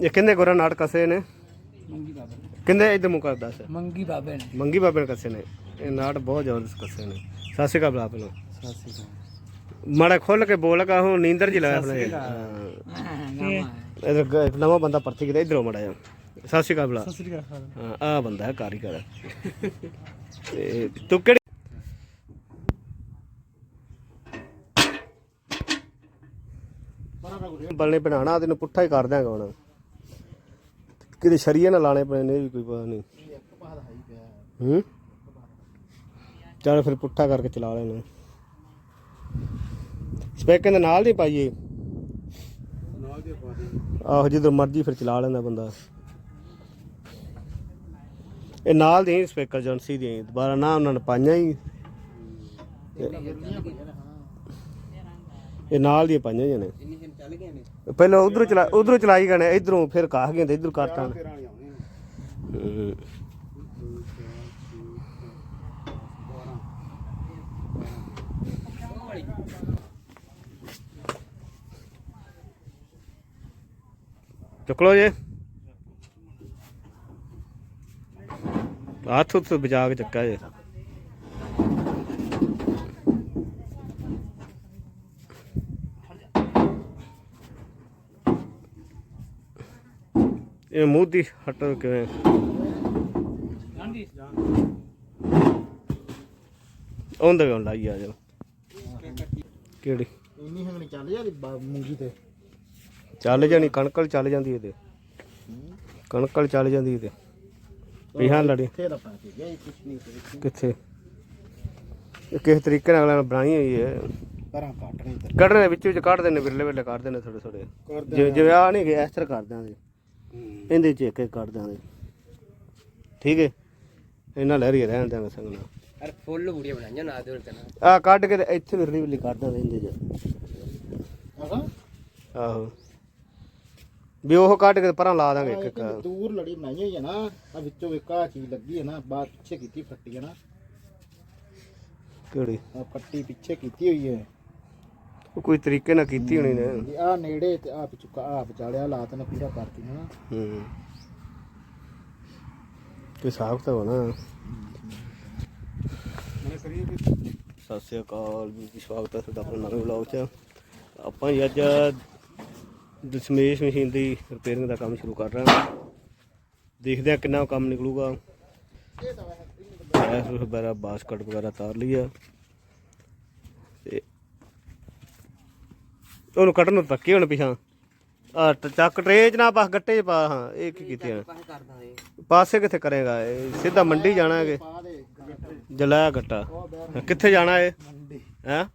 ਇਹ ਕਿੰਨੇ ਗੋਰਾ ਨਾਟ ਕਸੇ ਨੇ? ਮੰਗੀ ਬਾਬੇ ਨੇ। ਕਿੰਨੇ ਇਧਰ ਮੁਕਾ ਦੱਸ। ਮੰਗੀ ਬਾਬੇ ਨੇ। ਮੰਗੀ ਬਾਬੇ ਨੇ ਕਸੇ ਨੇ? ਇਹ ਨਾਟ ਬਹੁਤ ਜ਼ਬਰਦਸਤ ਕਸੇ ਨੇ। ਸਤਿ ਸ਼੍ਰੀ ਅਕਾਲ ਬਲਾ ਪਹਿਲਾਂ ਸਾਸੀ ਮਾੜਾ ਖੁੱਲ ਕੇ ਬੋਲ ਕਾ ਹੁਣ ਨੀਂਦਰ ਜੀ ਲਾਇਆ ਆਪਣੇ। ਇਧਰ ਇੱਕ ਨਵਾਂ ਬੰਦਾ ਪਰਚੀ ਕਿਤੇ ਇਧਰੋਂ ਮੜਾ ਜਾ ਸਤਿ ਸ਼੍ਰੀ ਅਕਾਲ ਬਲਾ ਖਾਲ ਹਾਂ। ਆ ਬੰਦਾ ਹੈ ਕਾਰੀਗਰ ਤੇ ਤੂੰ ਕਿਹੜੀ ਬਲਨੇ ਬਣਾਣਾ ਤੈਨੂੰ ਪੁੱਠਾ ਹੀ ਕਰ ਦਿਆਂਗਾ ਹੁਣ। ਕਿਤੇ ਸ਼ਰੀਏ ਨਾਲ ਲਾਣੇ ਪੈਣੇ ਨੇ ਇਹ ਵੀ ਕੋਈ ਪਤਾ ਨਹੀਂ। ਹੂੰ? ਚੱਲ ਫਿਰ ਪੁੱਠਾ ਕਰਕੇ ਚਲਾ ਲੈਣਾ ਸਪੈਕਾਂ ਦੇ ਨਾਲ ਨਹੀਂ ਪਾਈਏ। ਨਾਲ ਦੇ ਪਾ ਦੇ ਆਹੋ ਜਦੋਂ ਮਰਜ਼ੀ ਫਿਰ ਚਲਾ ਲੈਂਦਾ ਬੰਦਾ। ਇਹ ਨਾਲ ਦੀ ਸਪੀਕਰ ਏਜੰਸੀ ਦੀ ਦੁਬਾਰਾ ਨਾ ਉਹਨਾਂ ਨੇ ਪਾਈਆਂ ਹੀ। ਇਹ ਨਾਲ ਦੀ ਪਾਈਆਂ ਹੀ ਚੱਲ ਗਏ ਨੇ। ਪਹਿਲਾਂ ਉਧਰੋਂ ਚਲਾ ਉਧਰੋਂ ਚਲਾਈ ਗਏ ਇਧਰੋਂ ਫਿਰ ਕਾਹ ਗਏ ਤੇ ਇਧਰੋਂ ਕਰਤਾ ਚੁੱਕ ਲੋ ਜੇ। ਹੱਥ ਉੱਤੇ ਬਚਾ ਕੇ ਚੱਕਾ ਜੇ। ਇਹ ਮੂੰਹ ਦੀ ਹਟ ਕਿਵੇਂ? ਉਹਦੇ ਕੋਲ ਲਾਈ ਆ ਜਾ ਕਿਹੜੀ? ਇੰਨੀ ਹੰਗਣੀ ਚੱਲ ਜਾਂਦੀ ਮੂੰਗੀ ਤੇ। ਚੱਲ ਜਾਣੀ ਕਣਕਲ ਚੱਲ ਜਾਂਦੀ ਇਹਦੇ। ਕਣਕਲ ਚੱਲ ਜਾਂਦੀ ਇਹਦੇ। ਪਿਹਾਂ ਲੜੀ। ਕਿੱਥੇ? ਕਿਸ ਤਰੀਕੇ ਨਾਲ ਅਗਲੇ ਬਣਾਈ ਹੋਈ ਹੈ? ਪਰਾਂ ਤੇ ਕੱਢਣੇ ਵਿੱਚ ਵਿੱਚ ਕੱਢਦੇ ਨੇ ਵਿਰਲੇ ਵਿਰਲੇ ਕੱਢਦੇ ਨੇ ਥੋੜੇ ਥੋੜੇ ਜਿਵੇਂ ਆ ਨਹੀਂ ਗਿਆ ਇਸ ਤਰ੍ਹਾਂ ਕਰ ਦਿਆਂਗੇ। ਇਹਦੇ ਚ ਇੱਕ ਇੱਕ ਕੱਢ ਦਿਆਂਗੇ। ਠੀਕ ਹੈ ਇਹਨਾਂ ਲਹਿਰੀ ਰਹਿਣ ਦਿਆਂਗੇ ਸੰਗਣਾ ਅਰੇ ਫੁੱਲ ਬੁੜੀਆਂ ਬਣਾਈਆਂ ਨਾ ਦੇ ਤੇ ਆ ਕੱਢ ਕੇ ਤੇ ਇੱਥੇ ਵਿਰਲੀ ਵਿਰਲੀ ਕਰ ਦਿਆਂਗੇ ਇਹਦੇ ਚ। ਆਹੋ। ਵੀ ਉਹ ਕੱਢ ਕੇ ਪਰਾਂ ਲਾ ਦਾਂਗੇ ਇੱਕ ਇੱਕ ਦੂਰ ਲੜੀ ਬਣਾਈ ਹੋਈ ਹੈ ਨਾ ਆ ਵਿੱਚੋਂ ਇੱਕ ਆ ਚੀਜ਼ ਲੱਗੀ ਹੈ ਨਾ ਬਾਅਦ ਪਿੱਛੇ ਕੀਤੀ ਫੱਟੀ ਹੈ ਨਾ। ਕਿਹੜੀ? ਆ ਪੱਟੀ ਪਿੱਛੇ ਕੀਤੀ ਹੋਈ ਹੈ। ਉਹ ਕੋਈ ਤਰੀਕੇ ਨਾਲ ਕੀਤੀ ਹੋਣੀ ਨੇ। ਆ ਨੇੜੇ ਤੇ ਆ ਪਿੱਛੋਂ ਆ ਵਿਚਾਲਿਆ ਲਾਤ ਨੇ ਪੂਰਾ ਕਰਤੀ ਨਾ। ਹੂੰ। ਤੇ ਸਾਖ ਤਾਂ ਹੋਣਾ। ਮੈਂ ਕਰੀਏ ਕਿ ਸਤਿ ਸ੍ਰੀ ਅਕਾਲ ਜੀ ਸਵਾਗਤ ਹੈ ਤੁਹਾਡਾ ਆਪਣੇ ਨਵੇਂ ਵਲੌਗ 'ਚ। ਆਪਾਂ ਜੀ ਅੱਜ ਦਸ਼ਮੇਸ਼ ਮਸ਼ੀਨ ਦੀ ਰਿਪੇਅਰਿੰਗ ਦਾ ਕੰਮ ਸ਼ੁਰੂ ਕਰ ਰਹੇ ਹਾਂ। ਦੇਖਦੇ ਹਾਂ ਕਿੰਨਾ ਕੰਮ ਨਿਕਲੂਗਾ। ਐਸ ਵਗੈਰਾ ਬਾਸਕਟ ਵਗੈਰਾ ਤਾਰ ਲਈ ਆ। ਉਹਨੂੰ ਕੱਢਣ ਨੂੰ ਤੱਕੇ ਹੁਣ ਪਿਛਾਂ ਆ ਚੱਕ ਟਰੇ 'ਚ ਨਾ ਬਸ ਗੱਟੇ 'ਚ ਪਾ ਹਾਂ ਇਹ ਕੀ ਕੀਤੇ ਆ ਪਾਸੇ ਕਿੱਥੇ ਕਰੇਗਾ ਇਹ? ਸਿੱਧਾ ਮੰਡੀ ਜਾਣਾ ਹੈ ਪਾ ਦੇ ਜਲਾਇਆ ਗੱਟਾ। ਕਿੱਥੇ ਜਾਣਾ ਮੰਡੀ। ਹੈ?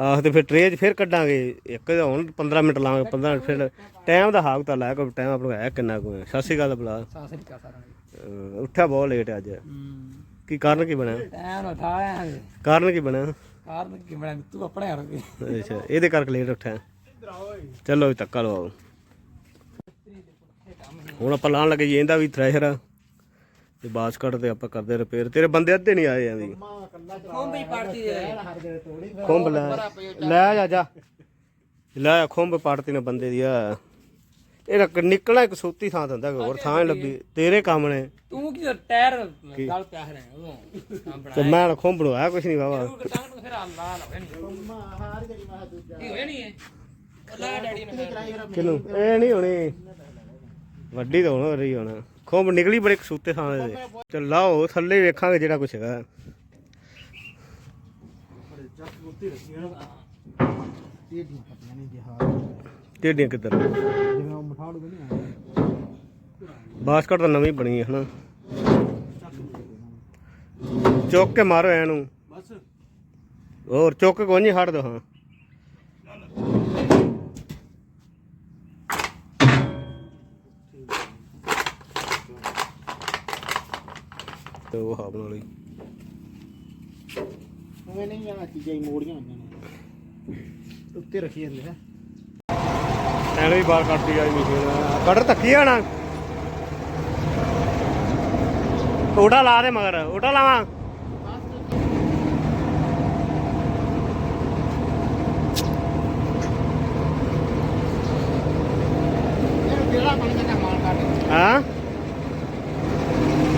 ਆਹ ਤੇ ਫਿਰ ਟਰੇ 'ਚ ਫਿਰ ਕੱਢਾਂਗੇ। ਇੱਕ ਹੁਣ 15 ਮਿੰਟ ਲਾਵਾਂਗੇ 15 ਮਿੰਟ ਫਿਰ ਟਾਈਮ ਦਾ ਹਾਕ ਤਾਂ ਲਾਇਆ ਕੋਈ ਟਾਈਮ ਆਪਣਾ ਹੈ ਕਿੰਨਾ ਕੁ ਹੈ। ਸਤਿ ਸ਼੍ਰੀ ਅਕਾਲ ਬੁਲਾ ਕਾ ਸਾਰਾ ਉੱਠਿਆ ਬਹੁਤ ਲੇਟ ਅੱਜ। ਕੀ ਕਾਰਨ ਕੀ ਬਣਿਆ? ਟਾਈਮ ਉਠਾਇਆ ਕਾਰਨ ਕੀ ਬਣਿਆ? ਕਾਰਨ ਕੀ ਬਣਾ ਤੂੰ ਆਪਣੇ ਹਰ ਗਈ ਅੱਛਾ ਇਹਦੇ ਕਰਕੇ ਲੇਟ ਉੱਠਿਆ। ਚਲੋ ਵੀ ਧੱਕਾ ਲਵਾਓ ਹੁਣ ਆਪਾਂ ਲਾਣ ਲੱਗੇ ਜੀ ਇਹਦਾ ਵੀ ਥ੍ਰੈਸ਼ਰ ਆ। ਤੇ ਬਾਸਕਟ ਤੇ ਆਪਾਂ ਕਰਦੇ ਰਿਪੇਅਰ ਤੇਰੇ ਬੰਦੇ ਅੱਧੇ ਨਹੀਂ ਆਏ ਐਵੇਂ ਦੇ ਤੋੜੀ ਖੁੰਬ ਲੈ। ਲੈ ਜਾ ਜਾ। ਲੈ ਖੁੰਬ ਪੜਤੀ ਨੇ ਬੰਦੇ ਦੀ ਆ। ਇਹ ਰੱਖ- ਨਿਕਲਣਾ ਇੱਕ ਸੂਤੀ ਥਾਂ ਦਿੰਦਾ ਕੋਈ ਹੋਰ ਥਾਂ ਨੀ ਲੱਭੀ। ਤੇਰੇ ਕੰਮ ਨੇ। ਤੂੰ ਕੀ ਟਾਇਰ ਗਲ ਪਿਆ ਹੈ ਉਦੋਂ? ਕੰਮ ਤੇ ਮੈਂ ਖੁੰਬ ਆਇਆ ਕੁਛ ਨਹੀਂ ਬਾਬਾ। ਤੂੰ ਟੰਗ ਨੂੰ ਫਿਰ ਆ ਲਾ ਲਵੇ ਨਹੀਂ ਮੰਮਾ ਹਾਰ ਗਈ ਮੈਂ ਦੂਜਾ ਇਹ? ਹੋਇਆ ਨਹੀਂ ਹੈ ਅੱਲਾ ਡੈਡੀ ਨੇ ਫਿਰ। ਕਿਨੂੰ ਇਹ ਨਹੀਂ ਹੋਣੀ। ਵੱਡੀ ਤਾਂ ਹੋਣਾ ਰਹੀ ਹੋਣਾ। ਖੁੰਬ ਨਿਕਲੀ ਬੜੇ ਕਸੂਤੇ ਥਾਂ ਦੇ ਤੇ ਲਾਓ ਥੱਲੇ ਵੇਖਾਂਗੇ ਜਿਹੜਾ ਕੁਛ ਹੈਗਾ। ਇਹ ਦੀ ਪਤਾ ਨਹੀਂ ਜੀ ਹਾਰ ਟੇਡੀਆਂ ਕਿੱਧਰ ਜਿਵੇਂ ਉਹ ਮਠਾੜੂ ਬਣੀ ਆ ਬਾਸਕਟ ਤਾਂ ਨਵੀਂ ਬਣੀ ਹੈ ਹਨਾ ਚੁੱਕ ਕੇ ਮਾਰੋ ਇਹਨੂੰ ਬਸ ਹੋਰ ਚੁੱਕ ਕੇ ਕੋਈ ਨਹੀਂ ਹਟ ਦੋ ਹਾਂ। ਤੇ ਉਹ ਹਾਂ ਬਣਾ ਲਈ ਉਹ ਨਹੀਂ ਆ ਚੀਜ਼ਾਂ ਹੀ ਮੋੜੀਆਂ ਹੋਈਆਂ ਨੇ। ਉੱਤੇ ਰੱਖੀ ਜਾਂਦੇ ਹੈ ਐਵੇਂ ਵੀ ਬਾਲ ਕੱਟਦੀ ਆਈ ਮਸ਼ੀਨ ਕਟਰ ਧੱਕੀ ਆਣਾ ਉਹਦਾ ਲਾ ਦੇ ਮਗਰ ਉਹਦਾ ਲਾਵਾਂ। ਹਾਂ?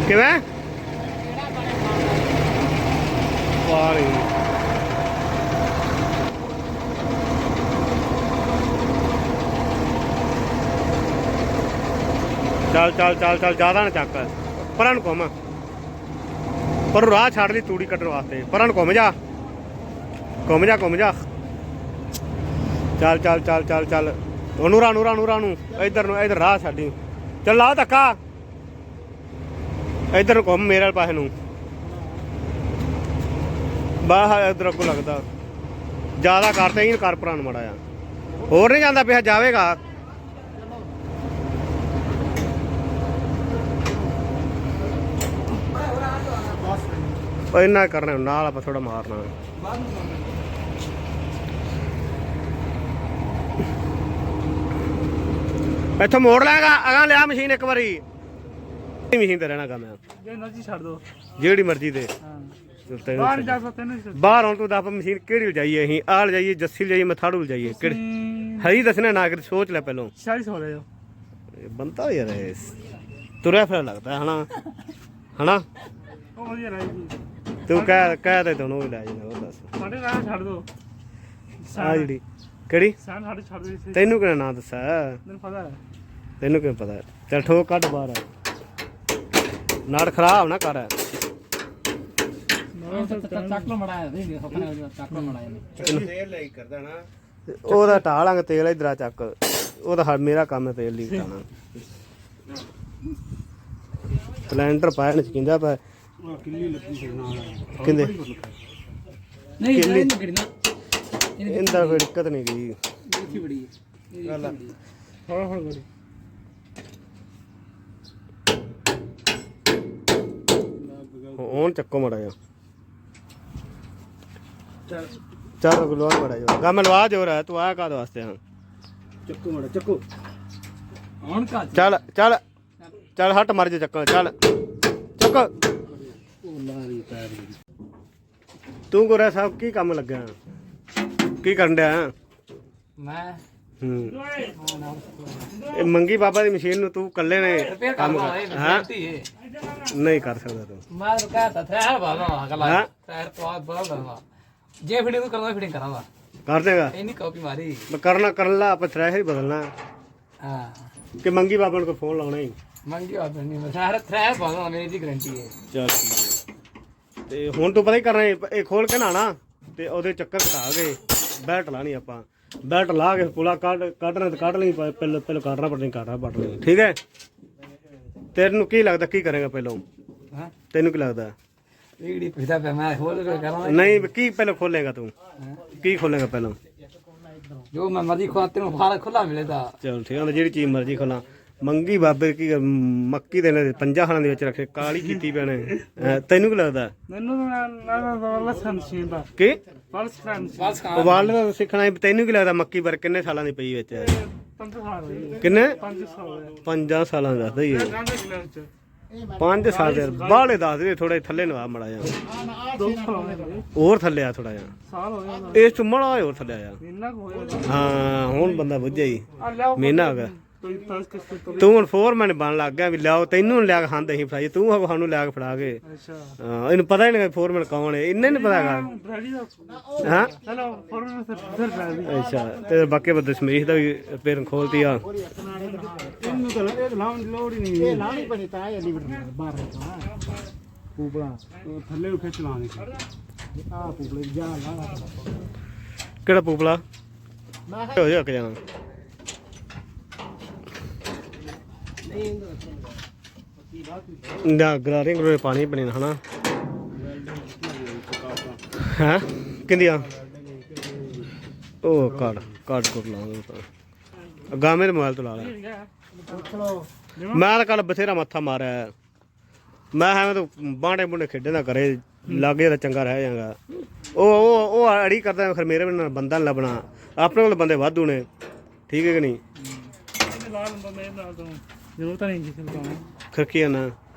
ਕਿਵੇਂ ਪਾਣੀ ਚੱਲ ਚੱਲ ਚੱਲ, ਜ਼ਿਆਦਾ ਨਾ ਚੱਕ। ਪਰਾਂ ਨੂੰ ਘੁੰਮ। ਪਰ ਰਾਹ ਛੱਡ ਲਈ ਤੂੜੀ ਕੱਟਣ ਵਾਸਤੇ। ਪਰਾਂ ਨੂੰ ਘੁੰਮ ਜਾ। ਘੁੰਮ ਜਾ ਘੁੰਮ ਜਾ। ਚੱਲ ਚੱਲ ਚੱਲ ਚੱਲ ਚੱਲ। ਉਹ ਨੂਰਾ ਨੂਰਾ ਨੂਰਾ ਨੂੰ ਇਧਰ ਨੂੰ, ਇਧਰ ਰਾਹ ਛੱਡੀ ਚੱਲ ਲਾ ਧੱਕਾ। ਇਧਰ ਨੂੰ ਘੁੰਮ ਮੇਰੇ ਵਾਲੇ ਪਾਸੇ ਨੂੰ। ਬਾਹਰ ਇਧਰ ਕੋ ਲੱਗਦਾ। ਜ਼ਿਆਦਾ ਕਰਤੇ ਹੀ ਕਰ ਪਰਾਂ ਨੂੰ ਮੜਾ ਆ ਹੋਰ ਨਹੀਂ ਜਾਂਦਾ ਪਿਆ, ਜਾਵੇਗਾ। ਉਹ ਇੰਨਾ ਕਰਨਾ ਨਾਲ ਆਪਾਂ ਥੋੜਾ ਮਾਰਨਾ। ਇੱਥੋਂ ਮੋੜ ਲਾਂਗਾ ਅਗਾਂ ਲਿਆ ਮਸ਼ੀਨ ਇੱਕ ਵਾਰੀ। ਮਸ਼ੀਨ ਤੇ ਰਹਿਣਾ ਕੰਮ ਆ। ਜੇ ਨਰਜੀ ਛੱਡ ਦੋ। ਜਿਹੜੀ ਮਰਜ਼ੀ ਤੇ ਬਾਹਰ ਜਾ ਸਕਦੇ ਨੇ ਬਾਹਰ ਆਉਣ ਤੋਂ ਦੱਸ ਮਸ਼ੀਨ ਕਿਹੜੀ ਲਜਾਈਏ ਅਸੀਂ? ਆਹ ਲਜਾਈਏ ਜੱਸੀ ਲਜਾਈਏ ਮਥਾੜੂ ਲਜਾਈਏ ਕਿਹੜੀ? ਹਰੀ ਦੱਸਣਾ ਨਾ ਕਿ ਸੋਚ ਲੈ ਪਹਿਲੋਂ। ਸ਼ਾਇਦ ਹੋ ਰਹੇ ਬੰਦਾ ਯਾਰ ਤੁਰਿਆ ਫਿਰ ਲੱਗਦਾ ਹਨਾ? ਹਨਾ? ਉਹ ਵਧੀਆ ਰਹੇਗੀ। ਤੂੰ ਕਹਿ ਕਹਿ ਦੇ ਤੈਨੂੰ ਵੀ ਲੈ ਜਾਣਾ ਉਹ ਦੱਸ। ਸਾਡੇ ਨਾਲ ਛੱਡ ਦੋ। ਆ ਜਿਹੜੀ ਕਿਹੜੀ? ਸਾਨ ਸਾਡੇ ਛੱਡ ਦੇ ਸੀ ਤੈਨੂੰ ਕਿਹੜਾ ਨਾਂ ਦੱਸਾ ਮੈਨੂੰ ਪਤਾ ਹੈ। ਤੈਨੂੰ ਕਿਵੇਂ ਪਤਾ? ਚੱਲ ਠੋਕ ਕੱਢ ਬਾਹਰ। ਨਾੜ ਖਰਾਬ ਨਾ ਕਰ। ਚੱਕ ਲੋ ਮੜਾਇਆ ਚੱਕ ਲੋ ਮੜਾਇਆ ਤੇਲ ਲਈ ਕਰਦਾ ਨਾ। ਉਹਦਾ ਢਾਲਾਂਗੇ ਤੇਲ ਇਧਰਾ ਚੱਕ। ਉਹਦਾ ਹਰ ਮੇਰਾ ਕੰਮ ਹੈ ਤੇਲ ਲੀਕ ਕਰਨਾ। ਸਿਲੰਡਰ ਪਾਇਆ ਨਹੀਂ ਕਿੰਦਾ ਪਾ ਕਿੰਦੇ ਨਹੀਂ ਇਹ ਨਹੀਂ ਕਿੜਨਾ ਇੰਦਾ ਕੋਈ ਦਿੱਕਤ ਨਹੀਂ ਗਈ। ਇਹ ਬੜੀ ਹੈ। ਗੱਲ ਆ। ਹੌਲਾ ਹੌਲਾ ਕਰੀ ਹੁਣ ਚੱਕੋ ਮੜਾ ਜਾ ਚੱਲ। ਗਲਵਾ ਮੜਾ ਜਾ ਗਾ ਮੈਂ ਲਵਾ ਜੋ ਰਹਾ ਤੂੰ ਆਇਆ ਕਾਦ ਵਾਸਤੇ ਹਾਂ ਚੱਕੋ ਮੜਾ ਚੱਕੋ। ਹੁਣ ਕਾ ਚੱਲ ਚੱਲ। ਚੱਲ। ਹਟ ਮਰ ਜਾ ਚੱਕ ਚੱਲ। ਚੱਕ। ਲਾਰੀ ਪੈਰ ਤੂੰ ਗੋਰਾ ਸਾਹਿਬ ਕੀ ਕੰਮ ਲੱਗਾ ਕੀ ਕਰਨ ਡਿਆ? ਮੈਂ ਹੂੰ। ਇਹ ਮੰਗੀ ਬਾਬਾ ਦੀ ਮਸ਼ੀਨ ਨੂੰ ਤੂੰ ਕੱਲੇ ਨੇ ਕੰਮ ਕਰਵਾ ਕਰ ਹਾਂ? ਨਹੀਂ ਕਰ ਸਕਦਾ ਤੂੰ। ਮੈਂ ਤਾਂ ਕਹਤਾ ਥੈਰ ਬਾਬਾ ਹਾਂ? ਥੈਰ ਤੋਂ ਆ ਬਾਬਾ ਜੇ ਫਿਟਿੰਗ ਤੂੰ ਕਰਨਾ ਫਿਟਿੰਗ ਕਰਾਂਗਾ। ਕਰ ਦੇਗਾ? ਇਹ ਨਹੀਂ ਕਾਪੀ ਮਾਰੀ। ਮੈਂ ਕਰਨਾ ਕਰਨ ਲਾ ਆਪਾਂ ਥ੍ਰੈਸ਼ ਹੀ ਬਦਲਣਾ। ਹਾਂ। ਕਿ ਮੰਗੀ ਬਾਬਾ ਨੂੰ ਫੋਨ ਲਾਉਣਾ ਹੀ? ਮੰਗੀ ਆ ਨਹੀਂ ਮੈਂ ਥੈਰ ਥੈਰ ਬਾਬਾ ਮੇਰੀ ਦੀ ਗਾਰੰਟੀ ਹੈ ਚੱਲ ਠੀਕ ਹੈ ਤੇ ਹੁਣ ਤੂੰ ਪਤਾ ਹੀ ਕਰਨਾ ਇਹ- ਖੋਲ ਕੇ ਨਾਣਾ ਤੇ ਉਹਦੇ ਚੱਕਰ ਘਟਾ ਕੇ ਬੈਲਟ ਲਾਣੀ ਆਪਾਂ। ਬੈਲਟ ਲਾ ਕੇ ਪੁਲਾ ਕੱਢ ਕੱਢਣਾ ਤੇ ਕੱਢ ਲਈ ਪ- ਪਹਿਲਾਂ ਪਹਿਲਾਂ ਕੱਢਣਾ ਪੜਨੀ ਕੱਢਣਾ ਪੜਨੀ ਠੀਕ ਹੈ? ਤੈਨੂੰ ਕੀ ਲੱਗਦਾ ਕੀ ਕਰੇਗਾ ਪਹਿਲਾਂ? ਹਾਂ? ਤੈਨੂੰ ਕੀ ਲੱਗਦਾ? ਵੀੜੀ ਪਿਛਦਾ ਪਿਆ ਮੈਂ ਹੋਰ ਕੋਈ ਕਰਾਂਗਾ ਨਹੀਂ ਕੀ ਪਹਿਲਾਂ ਖੋਲੇਗਾ ਤੂੰ? ਕੀ ਖੋਲੇਗਾ ਪਹਿਲਾਂ? ਜੋ ਮੈਂ ਮਰਜ਼ੀ ਖਵਾ ਤੈਨੂੰ ਫਾਰ ਖੁੱਲਾ ਮਿਲੇਗਾ ਚਲ ਠੀਕ ਹੈ ਜਿਹੜੀ ਚੀਜ਼ ਮਰਜ਼ੀ ਖੋਲਾਂ। ਮੰਗੀ ਬਾਬੇ ਕੀ ਮੱਕੀ ਦੇ ਨੇ ਪੰਜਾਂ ਖਾਣਾ ਦੇ ਵਿੱਚ ਰੱਖੇ ਕਾਲੀ ਕੀਤੀ ਪੈਣੇ ਤੈਨੂੰ ਕੀ ਲੱਗਦਾ? ਮੈਨੂੰ ਨਾ ਨਾ ਨਾ ਲਸਣ ਸੀਂਦਾ ਕੀ? ਬਸ ਖਾ ਉਬਾਲ ਦਾ ਸਿੱਖਣਾ ਹੈ, ਤੈਨੂੰ ਕੀ ਲੱਗਦਾ ਮੱਕੀ ਬਰ ਕਿੰਨੇ ਸਾਲਾਂ ਦੀ ਪਈ ਵਿੱਚ? ਪੰਜ ਸਾਲ ਹੋਏ। ਕਿੰਨੇ? ਪੰਜ ਸਾਲ ਹੋਏ। ਪੰਜਾਂ ਸਾਲਾਂ ਦਾ ਦੱਸਦਾ ਹੀ। ਹੈ ਗਾਂਧੀ ਕਲਾਸ ਚ ਪੰਜ ਸਾਲ ਦੇ ਬਾਹਲੇ ਦੱਸ ਦੇ ਥੋੜਾ ਥੱਲੇ ਨਵਾ ਮੜਾ ਜਾ ਦੋ ਸਾਲ ਹੋਏ ਹੋਰ ਥੱਲੇ ਆ ਥੋੜਾ ਜਿਹਾ। ਸਾਲ ਹੋਏ ਇਸ ਤੋਂ ਮੜਾ ਹੋਰ ਥੱਲੇ ਆ। ਜਾ ਇੰਨਾ ਕੁ ਹੋਇਆ। ਹਾਂ ਹੁਣ ਬੰਦਾ ਬੁੱਝਿਆ ਹੀ। ਆ ਲਿਆਓ ਮਹੀਨਾ ਹੋ ਗਿਆ। ਤੋਂ ਹੁਣ ਫੋਰਮੈਨ ਬਣ ਲੱਗ ਗਿਆ ਵੀ ਲਿਆਓ ਤੈਨੂੰ ਲਿਆ ਕੇ ਖਾਂਦੇ ਸੀ ਫੜਾਈ ਤੂੰ ਹਗੋ ਸਾਨੂੰ ਲਿਆ ਕੇ ਫੜਾ ਕੇ। ਅੱਛਾ। ਹਾਂ ਇਹਨੂੰ ਪਤਾ ਹੀ ਨਹੀਂ ਫੋਰਮੈਨ ਕੌਣ ਹੈ ਇੰਨੇ ਨਹੀਂ ਪਤਾ ਹੈਗਾ। ਹਾਂ? ਚਲੋ ਅੱਛਾ ਤੇ ਬਾਕੀ ਬੰਦੇ ਸਮੀਸ਼ ਦਾ ਵੀ ਪੇਰਨ ਖੋਲਤੀ ਆ। ਇਹਨੂੰ ਤਾਂ ਇਹ ਲਾਉਣ ਦੀ ਲੋੜ ਹੀ ਨਹੀਂ ਇਹ ਲਾਣੀ ਬਣੀ ਤਾਂ ਇਹ ਲਿਵਰ ਬਾਹਰ ਰਹਿਤਾ ਪੂਪਲਾ ਉਹ ਥੱਲੇ ਨੂੰ ਖਿੱਚ ਲਾਣੀ ਆ ਪੂਪਲੇ ਜਾ ਲਾ ਕਿਹੜਾ ਪੂਪਲਾ ਹੋ ਜਾ ਕੇ ਜਾਣਾ। ਨਾ ਗਰਾਰੇ ਗਰੋਰੇ ਪਾਣੀ ਬਣੇ ਨਾ, ਹਨਾ। ਹਾਂ? ਕਿੰਦੀਆਂ? ਉਹ ਕਾਰਡ ਕਾਰਡ ਕੋਟ ਲਾਉਂਗਾ ਗਾਮੇ ਦੇ ਮੋਬਾਈਲ ਤੋਂ ਲਾ ਲੈ। ਮੈਂ ਤਾਂ ਕੱਲ ਬਥੇਰਾ ਮੱਥਾ ਮਾਰਿਆ। ਮੈਂ ਐਵੇਂ ਤਾਂ ਬਾਂਡੇ ਬੁੰਡੇ ਖੇਡੇ ਨਾ ਕਰੇ, ਲਾਗੇ ਤਾਂ ਚੰਗਾ ਰਹਿ ਜਾਗਾ। ਉਹ ਉਹ ਉਹ ਅੜੀ ਕਰਦਾ ਫਿਰ ਮੇਰੇ ਨਾਲ ਬੰਦਾ ਨੀ ਲੱਭਣਾ। ਆਪਣੇ ਕੋਲ ਬੰਦੇ ਵਾਧੂ ਨੇ। ਠੀਕ ਹੈ ਕਿ ਨਹੀਂ? ਨਾਲ ਤੋਂ ਨਹੀਂ ਕਿਸੇ ਨੂੰ ਪਾਉਣਾ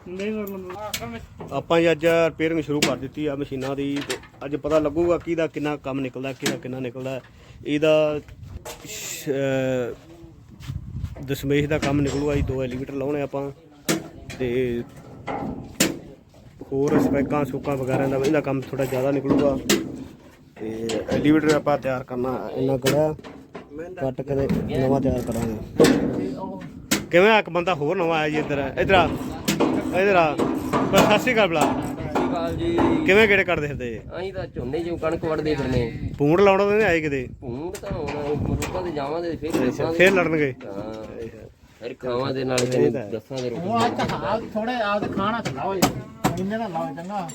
ਨਹੀਂ ਆਪਾਂ ਜੀ ਅੱਜ ਰਿਪੇਅਰਿੰਗ ਸ਼ੁਰੂ ਕਰ ਦਿੱਤੀ ਆ ਮਸ਼ੀਨਾਂ ਦੀ ਤੇ ਅੱਜ ਪਤਾ ਲੱਗੂਗਾ ਕਿਹਦਾ ਕਿੰਨਾ ਕੰਮ ਨਿਕਲਦਾ ਕਿਹਦਾ ਕਿੰਨਾ ਨਿਕਲਦਾ। ਇਹਦਾ ਸ਼- ਅਹ ਦਸ਼ਮੇਸ਼ ਦਾ ਕੰਮ ਨਿਕਲੂਗਾ ਜੀ ਦੋ ਐਲੀਵੇਟਰ ਲਾਉਣੇ ਆਪਾਂ। ਤੇ ਹੋਰ ਸਪੈਕਾਂ ਸੁੱਕਾਂ ਵਗੈਰਾ ਦਾ ਇਹਦਾ ਕੰਮ ਥੋੜਾ ਜ਼ਿਆਦਾ ਨਿਕਲੂਗਾ। ਤੇ ਐਲੀਵੇਟਰ ਆਪਾਂ ਤਿਆਰ ਕਰਨਾ ਇੰਨਾ ਕੜਾ ਕੱਟ ਕੇ ਤੇ ਨਵਾਂ ਤਿਆਰ ਕਰਾਂਗੇ। ਕਿਵੇਂ ਆ ਇੱਕ ਬੰਦਾ ਹੋਰ ਨਵਾਂ ਆਇਆ ਜੀ ਇੱਧਰ। ਇੱਧਰ ਆ। ਇੱਧਰ ਆ। ਬਸ ਸਤਿ ਸ਼੍ਰੀ ਅਕਾਲ ਬਲਾ ਕਾਲ ਜੀ। ਕਿਵੇਂ ਕਿਹੜੇ ਕੱਢਦੇ ਫਿਰਦੇ? ਅਸੀਂ ਤਾਂ ਝੋਨੇ ਜਿਉ ਕਣਕ ਵੜਦੇ ਫਿਰਨੇ ਪੂੰਡ ਲਾਉਣਾ ਤਾਂ ਨਹੀਂ ਆਏ ਕਿਤੇ? ਭੂੰਡ ਤਾਂ ਹੁਣ ਮਰੂਕਾਂ ਤੇ ਜਾਵਾਂਗੇ ਫਿਰ ਦੱਸਾਂਗੇ ਫੇਰ ਲੜਨਗੇ। ਹਾਂ ਫਿਰ ਖਾਵਾਂ ਦੇ ਨਾਲ ਤੈਨੂੰ ਦੱਸਾਂਗੇ ਰੋਟੀ ਉਹ ਅੱਜ ਹਾਲ ਥੋੜੇ ਆਦ ਖਾਣਾ ਤੇ ਲਾਓ ਇੰਨੇ ਨਾ ਲਾਓ ਚੰਗਾ।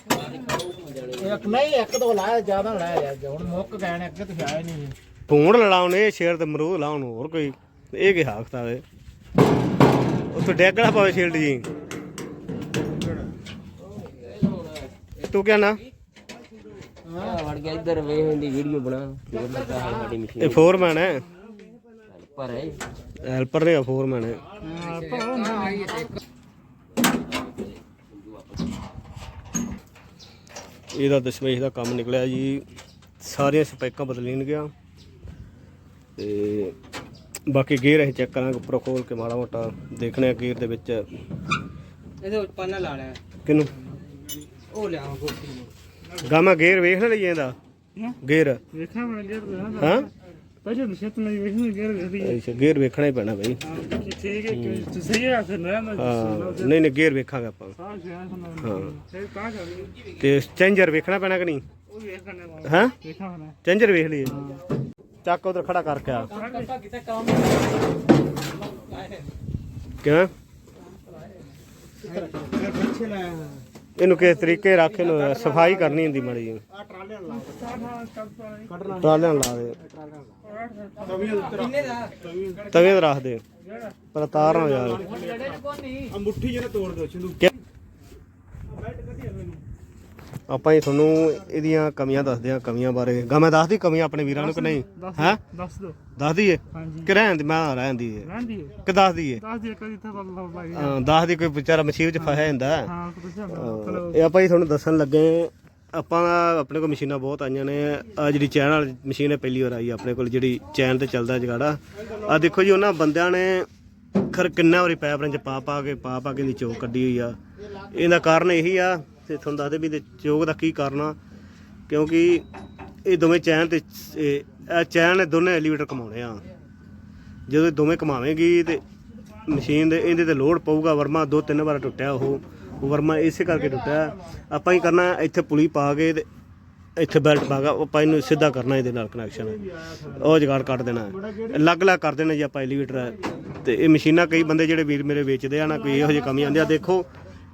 ਇੱਕ ਨਹੀਂ ਇੱਕ ਦੋ ਲਾਇਆ ਜ਼ਿਆਦਾ ਲਾਇਆ ਜਾ ਹੁਣ ਮੁੱਕ ਗਏ ਨੇ ਅੱਗੇ ਤੁਸੀਂ ਆਏ ਨਹੀਂ। ਪੂੰਡ ਲੜਾਉਣੇ ਸ਼ੇਰ ਤੇ ਮਰੂਦ ਲਾਉਣ ਹੋਰ ਕੋਈ। ਇਹ ਕੀ ਹਾਕਤਾ ਵੇ ਉੱਥੇ ਡੈਗਣਾ ਪਵੇ ਸ਼ੀਲਡ ਜੀ? ਤੂੰ ਕਿਆ ਨਾ? ਆ ਵੜ ਗਿਆ ਇੱਧਰ ਵੇਖ ਇਹਦੀ ਵੀਡੀਓ ਬਣਾ। ਫਿਰ ਲੱਗਾ ਹੈ ਸਾਡੀ ਇਹ ਮਸ਼ੀਨ ਫੋਰਮੈਨ ਹੈ। ਪਰ ਹੈ ਹੈਲਪਰ ਨਹੀਂ ਫੋਰਮੈਨ ਹੈ ਇਹਦਾ ਦਸ਼ਮੇਸ਼ ਦਾ ਕੰਮ ਨਿਕਲਿਆ ਜੀ। ਸਾਰੀਆਂ ਸਪੈਕਾਂ ਬਦਲੀਆਂ ਗਿਆ। ਤੇ ਬਾਕੀ ਗੇਅਰ ਅਸੀਂ ਚੈੱਕ ਕਰਾਂਗੇ ਉੱਪਰੋਂ ਖੋਲ ਕੇ ਮਾੜਾ ਮੋਟਾ ਦੇਖਣੇ ਆ ਗੇਅਰ ਦੇ ਵਿੱਚ। ਇਹਦੇ ਉੱਤੇ ਪਾਣਾ ਲਾ ਲਿਆ। ਕਿਨੂੰ ਉਹ ਲਿਆ ਗੋਪੀ ਗਾਮਾ ਗੇਅਰ ਵੇਖ ਲਈ ਇਹਦਾ। ਗੇਅਰ। ਵੇਖਾਂ ਮੈਂ ਗੇਰ ਹਾਂ? ਪਹਿਲੇ ਨਿਸ਼ਚਿਤ ਨਹੀਂ ਵੇਖਣਾ ਗੇਰ ਵੇਖਦੀ ਅੱਛਾ ਗੇਅਰ ਵੇਖਣਾ ਹੀ ਪੈਣਾ ਬਈ। ਠੀਕ ਹੈ ਕਿ ਸਹੀ ਹੈ ਫਿਰ ਨਾ ਨਹੀਂ ਨਹੀਂ ਗੇਅਰ ਵੇਖਾਂਗੇ ਆਪਾਂ। ਹਾਂ ਇਹ ਤਾਂ ਕਰ ਤੇ ਚੇਂਜਰ ਵੇਖਣਾ ਪੈਣਾ ਕਿ ਨਹੀਂ? ਉਹ ਵੇਖਣੇ ਹਾਂ? ਵੇਖਾਂ ਹੁਣ ਚੇਂਜਰ ਵੇਖ ਲਈਏ। ਚੱਕ ਉਧਰ ਖੜਾ ਕਰਕੇ ਆ ਕਿਵੇਂ? ਇਹਨੂੰ ਕਿਸ ਤਰੀਕੇ ਰੱਖ ਇਹਨੂੰ ਸਫ਼ਾਈ ਕਰਨੀ ਹੁੰਦੀ ਮਾੜੀ ਜੀ ਟਰਾਲਿਆਂ ਨਾਲ ਲਾ ਦੇ। ਤਵੇ ਤੇ ਰੱਖ ਦੇ। ਪਰ ਤਾਰ ਨਾ ਯਾਰ ਆ ਮੁੱਠੀ ਜਿਹੜਾ ਤੋੜ ਦਿਓ ਚੰਦੂ ਕਿ- ਆਪਾਂ ਹੀ ਤੁਹਾਨੂੰ ਇਹਦੀਆਂ ਕਮੀਆਂ ਦੱਸਦੇ ਆ ਕਮੀਆਂ ਬਾਰੇ। ਗਾ ਮੈਂ ਦੱਸਦੀ ਕਮੀਆਂ ਆਪਣੇ ਵੀਰਾਂ ਨੂੰ ਕਿ ਨਹੀਂ? ਹੈ? ਦੱਸ ਦੋ ਦੱਸ ਦਈਏ? ਕਿ ਰਹਿਣ ਦੀ? ਮੈਂ ਰਹਿਣ ਦੀ ਰਹਿੰਦੀ ਹੈ ਕਿ ਦੱਸ ਦਈਏ? ਦੱਸ ਦੇ ਕਦੀ ਤਾਂ ਲੱਗ ਲੱਗ ਹਾਂ, ਦੱਸ ਦੀ ਕੋਈ ਵਿਚਾਰਾ ਮਸ਼ੀਨ 'ਚ ਫਸਿਆ ਹੁੰਦਾ ਹਾਂ ਇਹ ਆਪਾਂ ਹੀ ਤੁਹਾਨੂੰ ਦੱਸਣ ਲੱਗੇ ਆਪਾਂ ਆਪਣੇ ਕੋਲ ਮਸ਼ੀਨਾਂ ਬਹੁਤ ਆਈਆਂ ਨੇ। ਆ ਜਿਹੜੀ ਚੈਨ ਵਾਲੀ ਮਸ਼ੀਨ ਹੈ ਪਹਿਲੀ ਵਾਰ ਆਈ ਆਪਣੇ ਕੋਲ ਜਿਹੜੀ ਚੈਨ ਤੇ ਚੱਲਦਾ ਜਗਾੜਾ। ਆ ਦੇਖੋ ਜੀ ਉਹਨਾਂ ਬੰਦਿਆਂ ਨੇ ਖਰ ਕਿੰਨਾ ਵਾਰੀ ਪਾਈਪ ਰੰਜ ਪਾ ਪਾ ਕੇ ਪਾ ਪਾ ਕੇ ਦੀ ਚੋਕ ਕੱਢੀ ਹੋਈ ਆ। ਇਹਦਾ ਕਾਰਨ ਇਹੀ ਆ ਤੇ ਤੁਹਾਨੂੰ ਦੱਸਦੇ ਵੀ ਇਹਦੇ ਯੋਗ ਦਾ ਕੀ ਕਰਨਾ ਕਿਉਂਕਿ ਇਹ ਦੋਵੇਂ ਚੈਨ ਤੇ ਇਹ ਚੈਨ ਨੇ ਦੋਨੇ ਐਲੀਵੇਟਰ ਕਮਾਉਣੇ ਆ। ਜਦੋਂ ਇਹ ਦੋਵੇਂ ਕਮਾਵੇਂਗੀ ਤੇ ਮਸ਼ੀਨ ਦੇ, ਇਹਦੇ ਤੇ ਲੋਡ ਪਊਗਾ, ਵਰਮਾ ਦੋ ਤਿੰਨ ਵਾਰ ਟੁੱਟਿਆ ਉਹ ਉਹ ਵਰਮਾ ਇਸੇ ਕਰਕੇ ਟੁੱਟਿਆ। ਆਪਾਂ ਹੀ ਕਰਨਾ, ਇੱਥੇ ਪੁਲੀ ਪਾ ਕੇ ਤੇ ਇੱਥੇ ਬੈਲਟ ਪਾ ਕੇ ਆਪਾਂ ਇਹਨੂੰ ਸਿੱਧਾ ਕਰਨਾ ਇਹਦੇ ਨਾਲ ਕਨੈਕਸ਼ਨ ਉਹ ਜਗਾੜ ਕੱਟ ਦੇਣਾ। ਅਲੱਗ ਅਲੱਗ ਕਰ ਦੇਣਾ ਜੀ ਆਪਾਂ ਐਲੀਵੇਟਰ ਤੇ। ਇਹ ਮਸ਼ੀਨਾਂ ਕਈ ਬੰਦੇ ਜਿਹੜੇ ਵੀਰ ਮੇਰੇ ਵੇਚਦੇ ਆ ਨਾ, ਕੋਈ ਇਹੋ ਜਿਹੀ ਕਮੀ ਆਉਂਦੀ ਆ। ਦੇਖੋ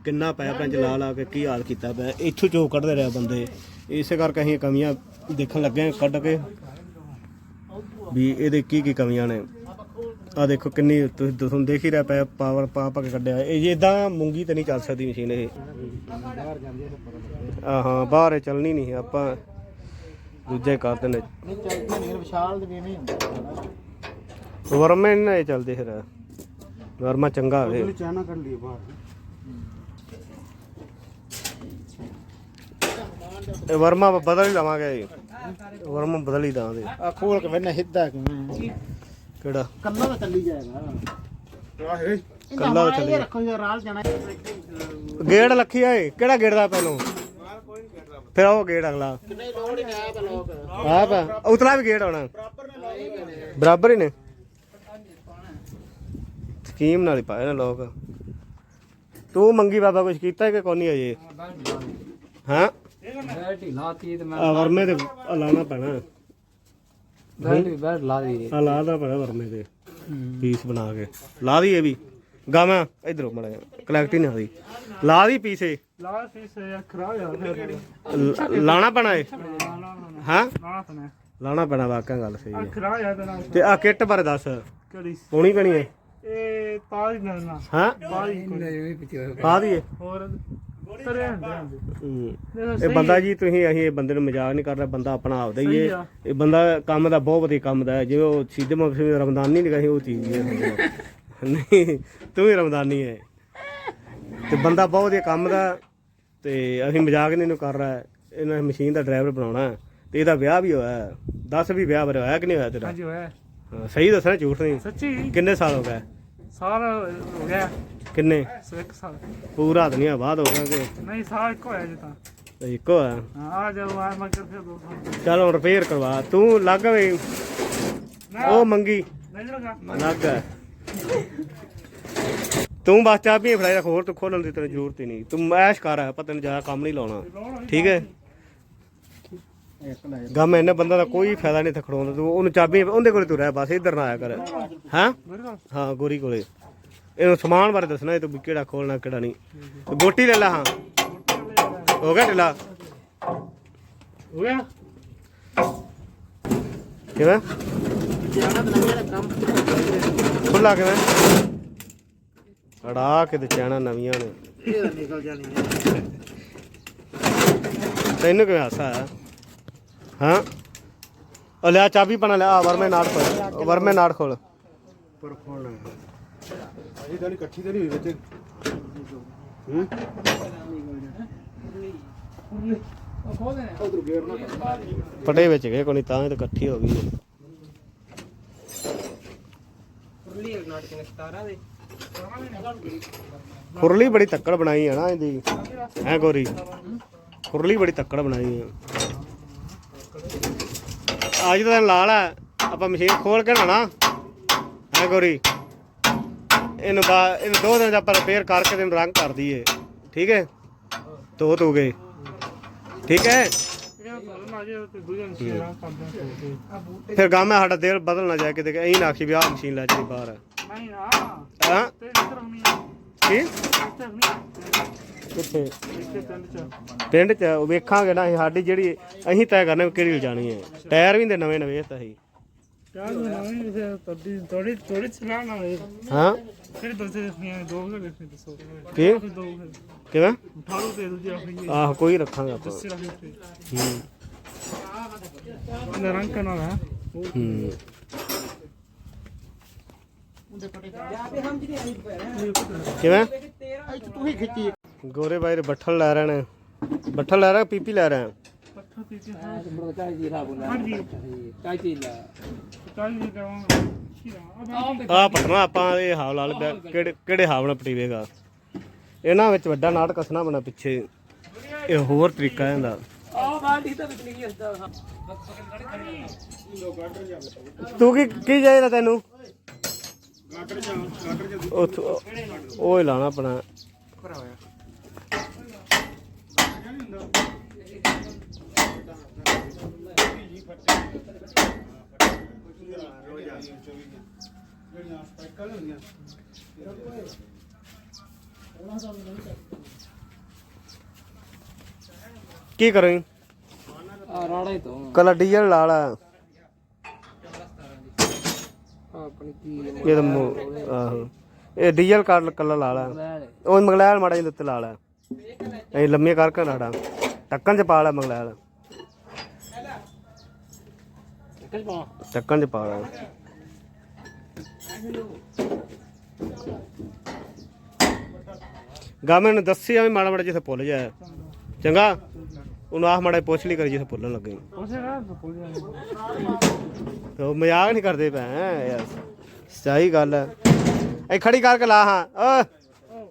ਕਿੰਨਾ ਪੈਪਾਂ ਚ ਲਾ ਲਾ ਕੇ ਕੀ ਹਾਲ ਕੀਤਾ ਪਿਆ। ਇੱਥੋਂ ਚੋਂ ਕੱਢਦੇ ਰਹੇ ਬੰਦੇ। ਇਸੇ ਕਰਕੇ ਅਸੀਂ ਕਮੀਆਂ ਦੇਖਣ ਲੱਗੇ ਹਾਂ ਕੱਢ ਕੇ। ਵੀ ਇਹਦੇ ਕੀ ਕੀ ਕਮੀਆਂ ਨੇ। ਆ ਦੇਖੋ ਕਿੰਨੀ ਤੁਸੀਂ ਤੁਹਾਨੂੰ ਦੇਖ ਹੀ ਰਿਹਾ ਪਿਆ, ਪਾਵਰ ਪਾ ਪਾ ਕੇ ਕੱਢਿਆ। ਇਹ ਇਦਾਂ ਮੂੰਗੀ ਤੇ ਨਹੀਂ ਚੱਲ ਸਕਦੀ ਮਸ਼ੀਨ ਇਹ। ਆ ਹਾਂ, ਬਾਹਰ ਇਹ ਚੱਲਣੀ ਨਹੀਂ, ਆਪਾਂ ਦੂਜੇ ਕਰਦੇ ਨੇ ਨਹੀਂ ਚੱਲਦੀ ਨਹੀਂ ਵਿਸ਼ਾਲ ਦੇ ਵੀ ਹੁੰਦਾ ਵਰਮੇ ਇਹ ਚੱਲਦੇ ਫਿਰ। ਵਰਮਾ ਚੰਗਾ ਹੋਵੇ। ਚਾਨਾ ਕੱਢ ਲਈ ਬਾਹਰ। ਇਹ ਵਰਮਾ ਬਦਲ ਹੀ ਲਵਾਂਗੇ ਜੀ। ਵਰਮਾ ਬਦਲ ਹੀ ਦਾਂਗੇ ਆ ਖੋਲ ਕੇ ਵੇਨੇ ਹਿੱਦਾ ਕਿਹੜਾ? ਕੱਲਾ ਤਾਂ ਚੱਲੀ ਜਾਏਗਾ। ਆਹੇ ਕੱਲਾ ਤਾਂ ਚੱਲੀ ਰੱਖੋ ਯਾਰ ਰਾਲ ਜਾਣਾ ਗੇੜ ਲੱਖੀ ਆਏ ਕਿਹੜਾ ਗੇੜ ਦਾ ਪਹਿਲੋਂ? ਫਿਰ ਉਹ ਗੇੜ ਅਗਲਾ। ਨਹੀਂ ਲੋੜ ਹੀ ਆਇਆ ਤਾਂ ਲੋਕ ਆਪ ਉਤਲਾ ਵੀ ਗੇੜ ਆਉਣਾ। ਬਰਾਬਰ ਹੀ ਨੇ। ਸਕੀਮ ਨਾਲ ਹੀ ਪਾਏ ਨੇ ਲੋਕ। ਤੂੰ ਮੰਗੀ ਬਾਬਾ ਕੁਝ ਕੀਤਾ ਕਿ ਕੋਈ ਨਹੀਂ ਅਜੇ? ਹਾਂ? ਬੈਠੀ ਲਾਤੀ ਤੇ ਮੈਂ ਆ ਵਰਮੇ ਤੇ ਆਹ ਲਾਉਣਾ ਪੈਣਾ। ਬੈਠੀ ਬੈਠ ਲਾ ਦੀ। ਆ ਲਾ ਦਾ ਪੈਣਾ ਵਰਮੇ ਤੇ ਪੀਸ ਬਣਾ ਕੇ। ਲਾ ਦੀ ਇਹ ਵੀ। ਗਾਵਾਂ ਇਧਰੋਂ ਮੜਾ ਕਲੈਕਟ ਹੀ ਨਹੀਂ ਆਦੀ ਲਾ ਦੀ ਪੀਸੇ ਲਾ ਸੀ ਸੇ ਖਰਾਬ ਯਾਰ ਫਿਰ। ਲ- ਲਾਉਣਾ ਪੈਣਾ ਇਹ? ਹਾਂ ਨਾ ਤਾਂ ਲਾਉਣਾ ਪੈਣਾ ਵਾਕਿਆ ਗੱਲ ਸਹੀ ਹੈ। ਖਰਾਬ ਯਾਰ ਤੇ ਆ ਕਿੱਟ ਬਾਰੇ ਦੱਸ। ਕਿਹੜੀ? ਪਾਉਣੀ ਪੈਣੀ ਹੈ? ਇਹ ਤਾਜ ਨਾ ਨਾ ਹਾਂ? ਬਾਈ ਕੋਈ ਨਹੀਂ ਪਿੱਛੇ ਪਾ ਦਈਏ ਹੋਰ? ਹੂੰ। ਇਹ ਬੰਦਾ ਜੀ ਤੁਸੀਂ ਅਸੀਂ ਇਹ ਬੰਦੇ ਨੂੰ ਮਜ਼ਾਕ ਨਹੀਂ ਕਰ ਰਿਹਾ ਬੰਦਾ ਆਪਣਾ ਆਪਦਾ ਹੀ ਸਹੀ ਹੈ। ਆ। ਇਹ ਬੰਦਾ ਕੰਮ ਦਾ ਬਹੁਤ ਵਧੀਆ ਕੰਮ ਦਾ ਹੈ। ਜਿਵੇਂ ਉਹ ਸਿੱਧੇ ਮੌਕੇ ਰਮਦਾਨੀ ਨਹੀਂ ਕਹੀ ਉਹ ਚੀਜ਼ ਹੀ। ਹੈ ਨਹੀਂ ਤੂੰ ਵੀ ਰਮਦਾਨੀ ਹੈ। ਤੇ ਬੰਦਾ ਬਹੁਤ ਵਧੀਆ ਕੰਮ ਦਾ ਤੇ ਅਸੀਂ ਮਜ਼ਾਕ ਨਹੀਂ ਇਹਨੂੰ ਕਰ ਰਿਹਾ। ਇਹਨਾਂ ਮਸ਼ੀਨ ਦਾ ਡਰਾਈਵਰ ਬਣਾਉਣਾ ਹੈ। ਤੇ ਇਹਦਾ ਵਿਆਹ ਵੀ ਹੋਇਆ ਹੈ। ਦੱਸ ਵੀ ਵਿਆਹ ਬਾਰੇ ਹੋਇਆ ਕਿ ਨਹੀਂ ਹੋਇਆ ਤੇਰਾ? ਹਾਂਜੀ ਹੋਇਆ ਹਾਂ, ਸਹੀ ਦੱਸਣਾ ਝੂਠ ਨਹੀਂ। ਸੱਚੀ? ਕਿੰਨੇ ਸਾਲ ਹੋ ਗਏ? ਸਾਲ ਹੋ ਗਿਆ। ਕਿੰਨੇ? ਸੋ ਇੱਕ ਸਾਲ। ਪੂਰਾ ਤਾਂ ਨਹੀਂ ਬਾਅਦ ਹੋ ਗਿਆ ਕਿ? ਨਹੀਂ ਸਾਲ ਇੱਕ ਹੋਇਆ ਜੀ ਤਾਂ। ਇੱਕੋ ਆ। ਹਾਂ ਆ ਜਦੋਂ ਆ ਮੈਂ ਫਿਰ ਦੋ ਸਾਲ। ਚੱਲ ਹੁਣ ਰਿਪੇਅਰ ਕਰਵਾ। ਤੂੰ ਲੱਗ ਵੇ। ਉਹ ਮੰਗੀ। ਨਹੀਂ ਲਗਾ। ਲੱਗ ਆ। ਤੂੰ ਬਸ ਚਾਬੀਆਂ ਫੜਾਈ ਰੱਖ ਹੋਰ ਤੂੰ ਖੋਲਣ ਦੀ ਤੈਨੂੰ ਜ਼ਰੂਰਤ ਹੀ ਨਹੀਂ। ਤੂੰ ਐਸ਼ ਕਰ ਆਪਾਂ ਤੈਨੂੰ ਜ਼ਿਆਦਾ ਕੰਮ ਨਹੀਂ ਲਾਉਣਾ। ਠੀਕ ਹੈ? ਗਮ ਇਹਨੇ ਬੰਦਾ ਦਾ ਕੋਈ ਫਾਇਦਾ ਨਹੀਂ ਥਖੜਾਉਣ ਤੂੰ ਉਹਨੂੰ ਚਾਬੀ ਉਹਦੇ ਕੋਲੇ ਤੂੰ ਰਹਿ ਬਸ ਇੱਧਰ ਨਾ ਆਇਆ ਕਰ। ਹਾਂ? ਹਾਂ ਗੋਰੀ ਕੋਲੇ। ਇਹਨੂੰ ਸਮਾਨ ਬਾਰੇ ਦੱਸਣਾ ਇਹ ਤੂੰ ਕਿਹੜਾ ਖੋਲਣਾ ਕਿਹੜਾ ਨਹੀਂ। ਗੋਟੀ ਲੈ ਲਾ ਹਾਂ। ਹੋ ਗਿਆ ਢਿੱਲਾ? ਹੋ ਗਿਆ? ਕਿਵੇਂ? ਖੁੱਲਾ ਕਿਵੇਂ? ਅੜਾ ਕੇ ਤੇ ਚੈਣਾ ਨਵੀਆਂ ਨੇ। ਇਹ ਨਿਕਲ ਜਾਣੀ ਹੈ ਤੈਨੂੰ ਕਿਵੇਂ ਹਾਸਾ ਆਇਆ? ਹਾਂ। ਉਹ ਲਿਆ ਚਾਬੀ ਪਣਾ ਲਿਆ। ਆ ਵਰਮੇ ਨਾੜ ਖੋਲ। ਵਰਮੇ ਨਾੜ ਖੋਲ। ਪਰ ਖੋਲਣਾ ਅਜੀ ਤਾਂ ਇਕੱਠੀ ਤਾਂ ਨਹੀਂ ਹੋਈ ਵਿੱਚ। ਹੂੰ? ਉਧਰ ਗੇਰ ਨਾ ਪਟੇ ਵਿੱਚ ਗਏ ਕੋਈ ਨਹੀਂ ਤਾਂ ਇਹ ਤਾਂ ਇਕੱਠੀ ਹੋ ਗਈ। ਫੁਰਲੀ ਨਾਟਕ ਨੇ 17 ਦੇ? ਖੁਰਲੀ ਬੜੀ ਤੱਕੜ ਬਣਾਈ ਹੈ ਨਾ ਇਹਦੀ। ਐ ਗੋਰੀ? ਖੁਰਲੀ ਬੜੀ ਤੱਕੜ ਬਣਾਈ ਹੈ। ਅੱਜ ਤਾਂ ਲਾਲ ਹੈ ਆਪਾਂ ਮਸ਼ੀਨ ਖੋਲ ਕੇ ਨਾਣਾ ਐ ਗੋਰੀ? ਇਹਨੂੰ ਬਾ ਇਹਨੂੰ ਦੋ ਦਿਨ ਚ ਆਪਾਂ ਰਿਪੇਅਰ ਕਰਕੇ ਤੈਨੂੰ ਰੰਗ ਕਰ ਦਈਏ। ਠੀਕ ਹੈ? ਤੋ ਤੋ ਗਏ ਠੀਕ ਹੈ? ਫਿਰ ਗਾਮਾ ਸਾਡਾ ਦਿਲ ਬਦਲ ਨਾ ਜਾਏ ਕਿਤੇ ਐਂ ਨਾ ਆਖੀ ਵੀ ਆਹ ਮਸ਼ੀਨ ਲੈ ਚਲੀ ਬਾਹਰ। ਨਹੀਂ ਨਾ। ਹਾਂ? ਤੇ ਇੱਧਰ ਹੁਣੀ ਕੀ? ਇੱਧਰ ਹੁਣੀ ਕਿੱਥੇ? ਇੱਥੇ ਪਿੰਡ ਚ। ਪਿੰਡ ਚ? ਵੇਖਾਂਗੇ ਨਾ ਸਾਡੀ ਜਿਹੜੀ ਅਸੀਂ ਤੈਅ ਕਰਨਾ ਕਿਹੜੀ ਲਿਜਾਣੀ ਹੈ। ਟਾਇਰ ਵੀ ਦੇ ਨਵੇਂ ਨਵੇਂ ਤਾਂ ਅਸੀਂ ਕਿਆ ਨਵੀਂ ਤੁਹਾਡੀ ਥੋੜੀ ਹਾਂ? ਫਿਰ ਦੂਜੇ ਦੇਖੀਆਂ ਦੋ ਫਿਰ ਦੇਖੀ ਦੱਸੋ। ਕੀ? ਫਿਰ ਦੋ ਫਿਰ ਕਿਵੇਂ? ਉਠਾਲੋ ਤੇ ਦੂਜੇ ਆਪਣੀ ਆਹ ਕੋਈ ਰੱਖਾਂਗੇ ਆਪਾਂ। ਹੂੰ। ਹੈ। ਹੂੰ। ਕਿਵੇਂ? ਤੂੰ ਹੀ ਖਿੱਚੀ ਗੋਰੇ ਬਾਈ ਦੇ ਬੱਠਲ ਲੈ ਰਹੇ ਨੇ। ਬੱਠਲ ਲੈ ਰਹੇ ਪੀਪੀ ਲੈ ਰਹੇ? ਤੇ ਤੇ ਹਾਂ। ਬੜਾ ਬੋਲਾ ਲਾ। ਆ? ਪਟਨਾ ਆਪਾਂ ਇਹ ਹਾਵ ਲਾਲ ਕਿਹੜੇ ਕਿਹੜੇ ਹਾਵ ਨਾਲ ਪਟੀਵੇਗਾ ਇਹਨਾਂ ਵਿੱਚ ਵੱਡਾ ਨਾਟਕ ਹਸਣਾ ਬਣਾ ਪਿੱਛੇ। ਇਹ ਹੋਰ ਤਰੀਕਾ ਇਹਦਾ। ਤੂੰ ਕੀ ਕੀ ਚਾਹੀਦਾ ਤੈਨੂੰ? ਉੱਥੋਂ- ਉਹ ਹੀ ਲਾਣਾ ਆਪਣਾ। ਕੀ ਕਰਾਂ? ਆ ਰਾੜਾ ਹੀ ਤੋਂ ਕਲਾ ਡੀਜ਼ਲ ਲਾ ਲਾ ਆਪਣੀ ਕੀ ਇਹ ਤਾਂ ਮੋ- ਆਹੋ। ਇਹ ਡੀਜ਼ਲ ਕਾਰ ਕੱਲਾ ਲਾ ਲਾ। ਉਹ ਮੰਗਲੈਲ ਮਾੜਾ ਜਿਹਾ ਉੱਤੇ ਲਾ ਲਾ। ਇਹ ਲੰਮੀਆਂ ਕਰਕੇ ਲਾੜਾ ਟੱਕਣ ਚ ਪਾ ਲਾ ਮੰਗਲੈਲ। ਕਿਸ ਪਾ ਟੱਕਣ ਚ ਪਾ ਲਾ। ਗਾਮੇ ਨੂੰ ਦੱਸੀ ਆ ਵੀ ਮਾੜਾ ਮਾੜਾ ਜਿੱਥੇ ਭੁੱਲ ਜਾਏ ਚੰਗਾ? ਉਹਨੂੰ ਆਹ ਮਾੜਾ ਜਿਹਾ ਪੁੱਛ ਲਈ ਕਰੀ ਜਿੱਥੇ ਭੁੱਲਣ ਲੱਗੇ ਤੇ ਮਜ਼ਾਕ ਨਹੀਂ ਕਰਦੇ ਹੈਂ ਯਾਰ। ਸਹੀ ਗੱਲ ਹੈ ਐ ਖੜੀ ਕਰਕੇ ਲਾ ਹਾਂ। ਓ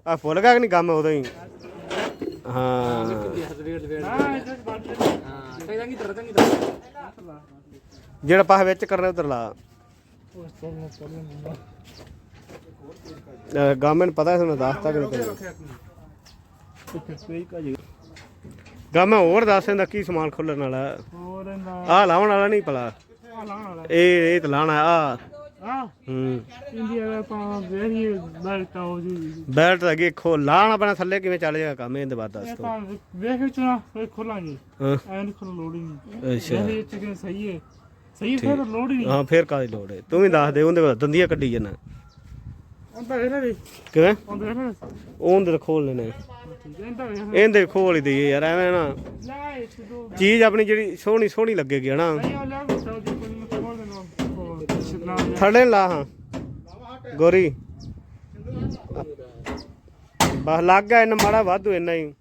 ਆ ਭੁੱਲ ਗਿਆ ਕਿ ਨਹੀਂ ਕੰਮ ਉਦੋਂ ਹੀ? ਹਾਂ। ਜਿਹੜਾ ਪਾਹ ਵਿੱਚ ਕਰਨਾ ਉਧਰ ਲਾ। ਉਸ ਤੋਂ ਨਾ ਚੱਲਣਾ ਗਾਮੇ ਨੂੰ ਪਤਾ ਹੈ ਤੁਹਾਨੂੰ ਦੱਸਤਾ ਕਿ ਨਹੀਂ। ਤੈਨੂੰ ਗਾਮੇ ਹੋਰ ਦੱਸ ਦਿੰਦਾ ਕੀ ਸਮਾਨ ਖੋਲਣ ਵਾਲਾ। ਹੋਰ ਇਹਦਾ ਆਹ ਲਾਉਣ ਵਾਲਾ ਨਹੀਂ ਭਲਾ। ਆ ਵਾਲਾ। ਇਹ ਇਹ ਤਾਂ ਲਾਣਾ ਆ ਆ ਹੂੰ। ਇੰਡੀਆ ਦਾ ਤਾਂ ਵੇਰੀ ਬਲਟਾ ਹੋ ਜੀ ਬੈਲਟ ਅੱਗੇ ਖੋ ਲਾਣ ਆਪਣਾ ਥੱਲੇ ਕਿਵੇਂ ਚੱਲ ਜਾਏਗਾ ਕੰਮ ਇਹਦੇ ਬਾਅਦ ਦੱਸ ਤੂੰ। ਵੇਖ ਚਣਾ ਫੇਰ ਖੋਲਾਂਗੇ। ਹਾਂ। ਖੋਲ ਲੋੜ ਹੀ ਨਹੀਂ। ਅੱਛਾ। ਇਹ ਚੀਜ਼ ਸਹੀ ਹੈ? ਸਹੀ ਫਿਰ ਲੋੜ ਹੀ ਨਹੀਂ। ਹਾਂ ਫੇਰ ਕਾਦੀ ਲੋੜ ਹੈ? ਤੂੰ ਵੀ ਦੱਸ ਦੇ ਉਹਦੇ ਦੰਦੀਆਂ ਕੱਢੀ ਜਨਾ। ਉਹਦਾ ਵੇਖ ਲੈ ਕਿਵੇਂ? ਲੈ ਉਹਦੇ ਖੋਲ ਲੈਣੇ। ਇਹਦਾ ਖੋਲ ਹੀ। ਦਈਏ ਯਾਰ ਐਵੇਂ ਨਾ। ਚੀਜ਼ ਆਪਣੀ ਜਿਹੜੀ ਸੋਹਣੀ ਸੋਹਣੀ ਲੱਗੇਗੀ ਹਨਾ ਥੱਲੇ ਲਾ ਹਾਂ। ਗੋਰੀ। ਬਸ ਲੱਗ ਗਿਆ ਇਹਨਾਂ ਮਾੜਾ ਵਾਧੂ ਇੰਨਾ ਹੀ।